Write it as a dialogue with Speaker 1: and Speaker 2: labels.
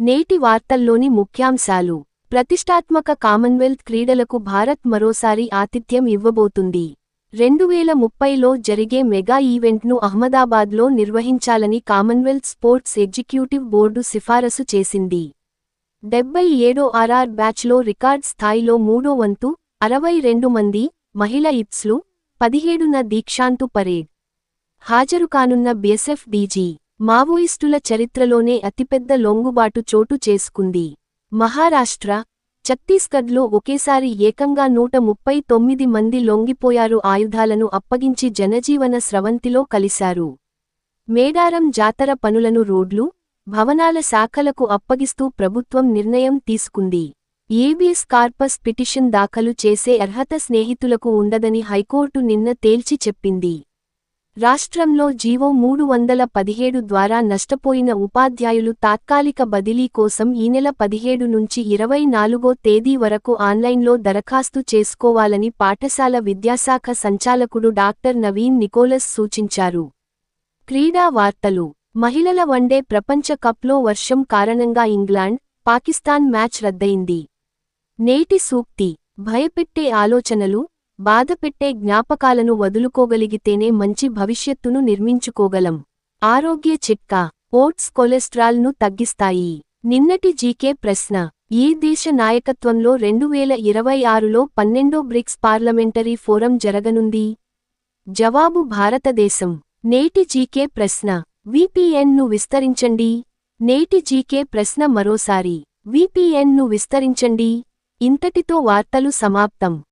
Speaker 1: నేటి వార్తల్లోని ముఖ్యాంశాలు. ప్రతిష్టాత్మక కామన్వెల్త్ క్రీడలకు భారత్ మరోసారి ఆతిథ్యం ఇవ్వబోతుంది. రెండు వేల ముప్పైలో జరిగే మెగా ఈవెంట్ను అహ్మదాబాద్లో నిర్వహించాలని కామన్వెల్త్ స్పోర్ట్స్ ఎగ్జిక్యూటివ్ బోర్డు సిఫారసు చేసింది. డెబ్బై ఏడో ఆర్ఆర్ బ్యాచ్లో రికార్డ్ స్థాయిలో మూడో వంతు అరవై రెండు మంది మహిళ ఇప్స్లు పదిహేడున దీక్షాంతు పరేడ్. హాజరుకానున్న బీఎస్ఎఫ్ బిఎస్ఎఫ్ డీజీ మావోయిస్టుల చరిత్రలోనే అతిపెద్ద లొంగుబాటు చోటు చేసుకుంది. మహారాష్ట్ర ఛత్తీస్గఢ్లో ఒకేసారి ఏకంగా నూట ముప్పై తొమ్మిది మంది లొంగిపోయారు ఆయుధాలను అప్పగించి జనజీవన స్రవంతిలో కలిశారు. మేడారం జాతర పనులను రోడ్లు భవనాల శాఖలకు అప్పగిస్తూ ప్రభుత్వం నిర్ణయం తీసుకుంది. ఏబిఎస్ కార్పస్ పిటిషన్ దాఖలు చేసే అర్హత స్నేహితులకు ఉండదని హైకోర్టు నిన్న తేల్చి చెప్పింది. రాష్ట్రంలో జీవో మూడు వందల పదిహేడు ద్వారా నష్టపోయిన ఉపాధ్యాయులు తాత్కాలిక బదిలీ కోసం ఈ నెల పదిహేడు నుంచి ఇరవై నాలుగో తేదీ వరకు ఆన్లైన్లో దరఖాస్తు చేసుకోవాలని పాఠశాల విద్యాశాఖ సంచాలకుడు డాక్టర్ నవీన్ నికోలస్ సూచించారు. క్రీడా వార్తలు. మహిళల వన్డే ప్రపంచ కప్లో వర్షం కారణంగా ఇంగ్లాండ్ పాకిస్తాన్ మ్యాచ్ రద్దయింది. నేటి సూక్తి. భయపెట్టే ఆలోచనలు బాధపెట్టే జ్ఞాపకాలను వదులుకోగలిగితేనే మంచి భవిష్యత్తును నిర్మించుకోగలం. ఆరోగ్య చిట్కా ఓట్స్ కొలెస్ట్రాల్ను తగ్గిస్తాయి. నిన్నటి జీకే ప్రశ్న ఏ దేశ నాయకత్వంలో రెండు వేల ఇరవై ఆరులో పన్నెండో బ్రిక్స్ పార్లమెంటరీ ఫోరం జరగనుంది? జవాబు భారతదేశం. నేటి జీకే ప్రశ్న విపిఎన్ను విస్తరించండి. నేటి జీకే ప్రశ్న మరోసారి విపిఎన్ను విస్తరించండి. ఇంతటితో వార్తలు సమాప్తం.